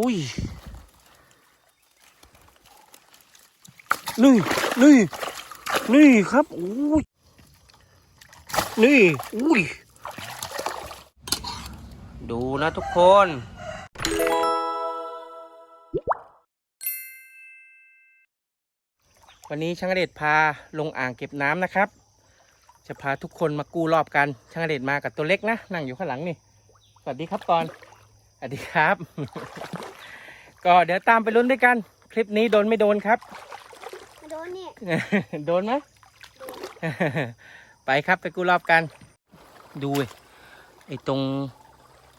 อุ้ยนี่นี่นี่ครับอุ้ยนี่อุ้ยดูนะทุกคนวันนี้ช่างเดชพาลงอ่างเก็บน้ำนะครับ จะพาทุกคนมากู้รอบกันช่างเดชมากับตัวเล็กนะ นั่งอยู่ข้างหลังนี่ สวัสดีครับก่อน สวัสดีครับ ก็เดี๋ยวตามไปลุ้นด้วยกัน คลิปนี้โดนไม่โดนครับมาโดนนี่โดนไหมไปครับไปกู้รอบกัน ดูดิไอ้ตรง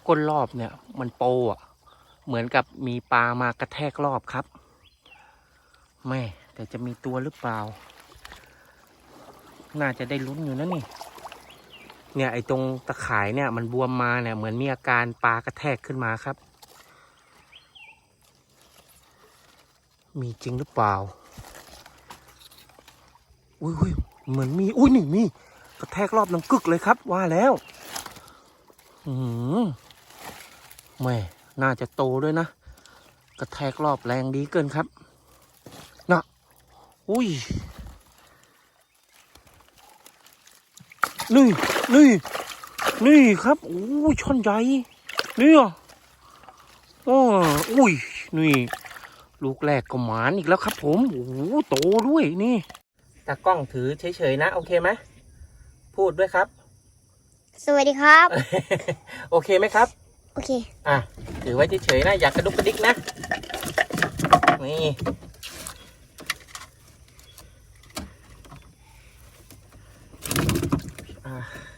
ก้นรอบเนี่ย มันโปอะ เหมือนกับมีปลามากระแทกรอบครับแม่แต่จะมีตัวหรือเปล่า น่าจะได้ลุ้นอยู่นะนี่ เนี่ยไอ้ตรงตะข่ายเนี่ย มันบวมมาเนี่ยเหมือนมีอาการปลากระแทกขึ้นมาครับ มีจริงหรือเปล่า อุ้ยอุยเหมือนมี อุ้ยนี่มีกระแทกรอบน้ำกึกเลยครับ ว่าแล้ว อืมแม่น่าจะโตด้วยนะ กระแทกรอบแรงดีเกินครับนะอุ้ย นี่นี่นี่ครับโอ้ยช่อนใหญ่นี่อะอ้ออุ้ยนี่ ลูกแรกก็หมานอีกแล้วครับ ผมโอ้โหโตด้วยนี่ตากล้องถือเฉยๆนะ โอเคไหมพูดด้วยครับ สวัสดีครับ โอเคไหมครับ โอเค อะถือไว้เฉยๆนะ อย่ากระดุกกระดิกนะ นี่ อ่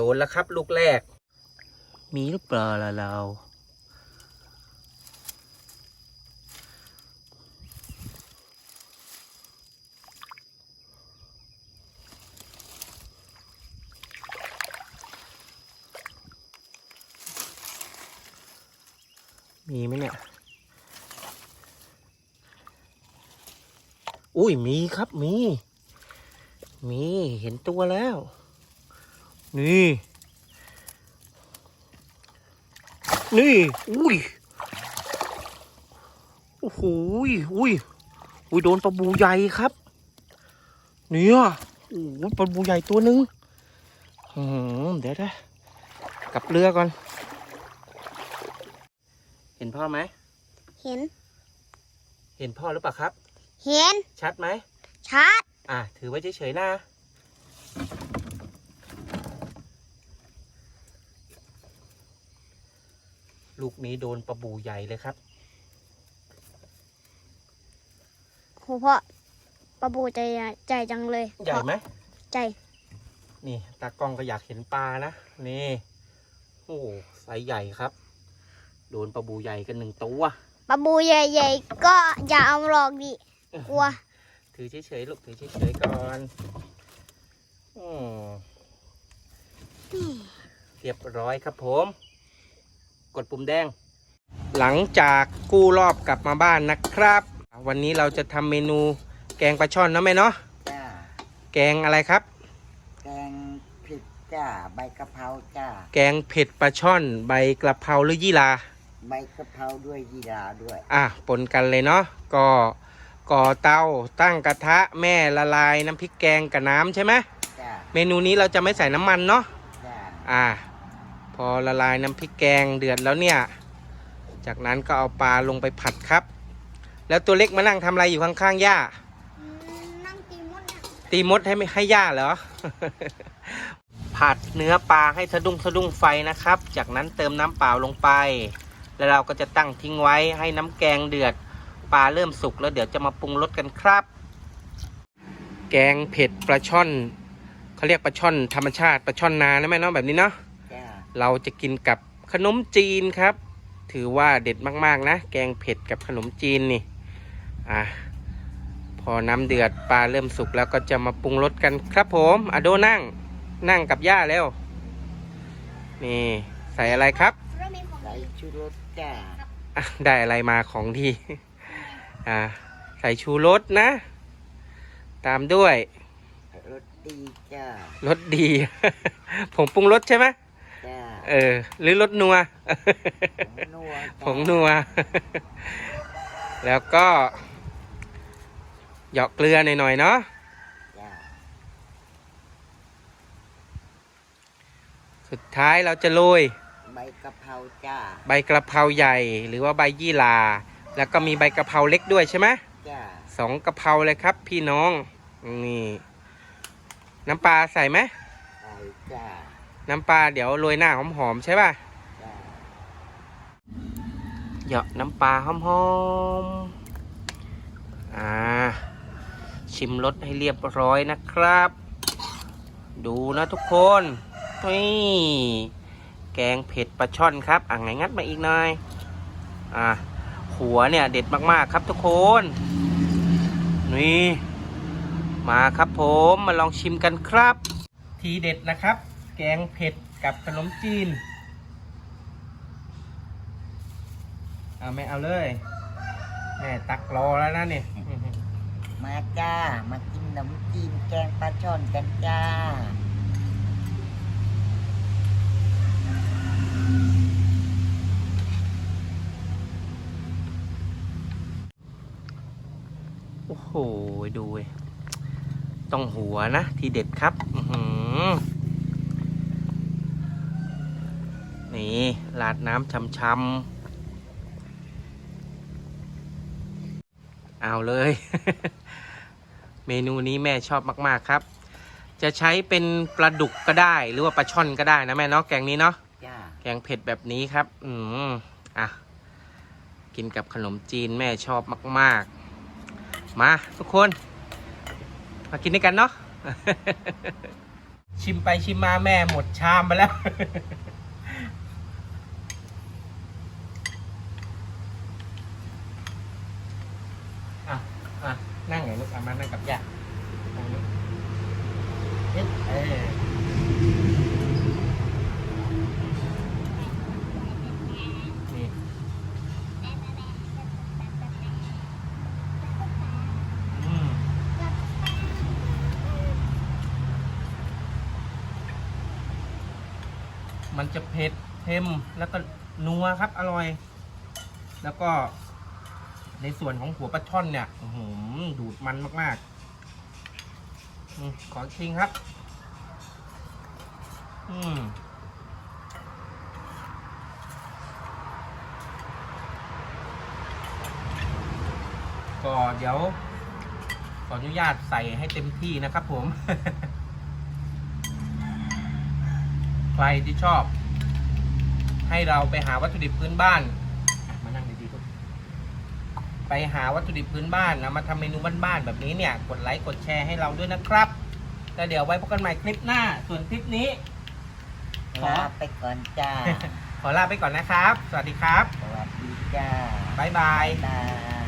ดนแล้วครับ ลูกแรก มีหรือเปล่าล่ะเรามีไหมเนี่ย อุ้ยมีครับมี มีเห็นตัวแล้ว นี่ นี่ อุ้ย โอ้โห อุ้ย อุ้ย โดนปลาบูใหญ่ครับ เนี่ยโอ้โหปลาบูใหญ่ตัวหนึ่งอืมเดี๋ยวนะกลับเรือก่อน เห็นพ่อไหม เห็น เห็นพ่อหรือเปล่าครับ เห็น ชัดไหม ชัด อะ ถือไว้เฉยๆนะ ลูกนี้โดนปลาบูใหญ่เลยครับโหพ่อปลาบูใจใจจังเลยใหญ่ไหมใจ นี่ตากล้องก็อยากเห็นปลานะนี่โอ้ไซส์ใหญ่ครับ โดนปลาบูใหญ่กันหนึ่งตัวปลาบูใหญ่ๆก็อย่าเอาหลอกดิกลัว ถือเฉยๆลูกถือเฉยๆก่อนอมเรียบร้อยครับผม กดปุ่มแดง หลังจากกู้รอบกลับมาบ้านนะครับ วันนี้เราจะทำเมนูแกงปลาช่อนเนาะแม่เนาะจ้าแกงอะไรครับ แกงผิดจ้าใบกะเพราจ้าแกงเผ็ดปลาช่อน ใบกระเพราหรือยี่ลา ใบกะเพราด้วยยีราด้วย อะปนกันเลยเนาะก็ก่อเตาตั้งกระทะแม่ละลายน้ำพริกแกงกับน้ำใช่ไหมจ้าเมนูนี้เราจะไม่ใส่น้ำมันเนาะจ้าอะพ อละลายน้ำพริกแกงเดือดแล้วเนี่ย จากนั้นก็เอาปลาลงไปผัดครับ แล้วตัวเล็กมานั่งทำอะไรอยู่ข้างๆย่านั่งตีมดเนี่ยตีมดให้ไม่ให้ย่าเหรอ ผัดเนื้อปลาให้สะดุ้งสะดุ้งไฟนะครับ จากนั้นเติมน้ำเปล่าลงไป แล้วเราก็จะตั้งทิ้งไว้ให้น้ำแกงเดือด ปลาเริ่มสุกแล้วเดี๋ยวจะมาปรุงรสกันครับ แกงเผ็ดปลาช่อนเขาเรียกปลาช่อนธรรมชาติปลาช่อนนานะแม่เนาะแบบนี้เนาะจ้า เราจะกินกับขนมจีนครับ ถือว่าเด็ดมาก ๆ นะ แกงเผ็ดกับขนมจีนนี่อะพอน้ำเดือดปลาเริ่มสุกแล้วก็จะมาปรุงรสกันครับผมอะโดนั่งนั่งกับย่าแล้ว นี่ใส่อะไรครับเรามีของใส่ชูรสจ้าอะได้อะไรมาของดีอ่าใส่ชูรสนะ ตามด้วยรสดีจ้ารสดีผงปรุงรสใช่ไหมจ้า เออ หรือรสนัวผงนัวจ้าผงนัว แล้วก็เหยาะเกลือหน่อยๆเนาะจ้าสุดท้ายเราจะโรยใบกะเพราจ้าใบกระเพราใหญ่ หรือว่าใบยี่หราแล้วก็มีใบกระเพราเล็กด้วยใช่ไหมจ้าสองกระเพราเลยครับ พี่น้อง นี่ น้ำปลาใส่ไหมใส่จ้า น้ำปลาเดี๋ยวโรยหน้าหอมๆใช่ป่ะเหยาะน้ำปลาหอมๆอ่า ชิมรสให้เรียบร้อยนะครับ ดูนะทุกคนนี่แกงเผ็ดปลาช่อนครับอ่างไงงัดมาอีกหน่อยอ่าหัวเนี่ยเด็ดมากๆครับทุกคน นี่ มาครับผมมาลองชิมกันครับ ทีเด็ดนะครับ แกงเผ็ดกับขนมจีนเอาไม่เอาเลยแม่ตักรอแล้วนะเนี่ยมาจ้า มากินขนมจีนแกงปลาช่อนกันจ้า โอ้โหดูเว้ยต้องหัวนะ ทีเด็ดครับ อื้อหือ นี่ราดน้ำช่ำๆเอาเลย เมนูนี้แม่ชอบมาก ๆ ครับ จะใช้เป็นปลาดุกก็ได้ หรือว่าปลาช่อนก็ได้นะแม่เนาะแกงนี้เนาะจ้าแกงเผ็ดแบบนี้ครับ อืมอะ กินกับขนมจีนแม่ชอบมาก ๆ มาทุกคน มากินด้วยกันเนาะชิมไปชิมมาแม่หมดชามไปแล้ว อะอะนั่งไงลูกอะมานั่งกับย่านั่งนี่เอ๊ะเออนี่อืมมันจะเผ็ดเค็มแล้วก็นัวครับ อร่อย แล้วก็ ในส่วนของหัวปลาช่อนเนี่ยหือดูดมันมากๆอมขอชิงครับ อืมก็เดี๋ยว ขออนุญาตใส่ให้เต็มที่นะครับผม ใครที่ชอบ ให้เราไปหาวัตถุดิบพื้นบ้านอะมานั่งดีๆลูก ไปหาวัตถุดิบพื้นบ้านนะมาทำเมนูบ้านๆแบบนี้เนี่ย กดไลค์กดแชร์ให้เราด้วยนะครับแล้วเดี๋ยวไว้พบกันใหม่คลิปหน้า ส่วนคลิปนี้ ขอลาไปก่อนจ้า ขอลาไปก่อนนะครับ สวัสดีครับ สวัสดีจ้าบ๊ายบาย บาย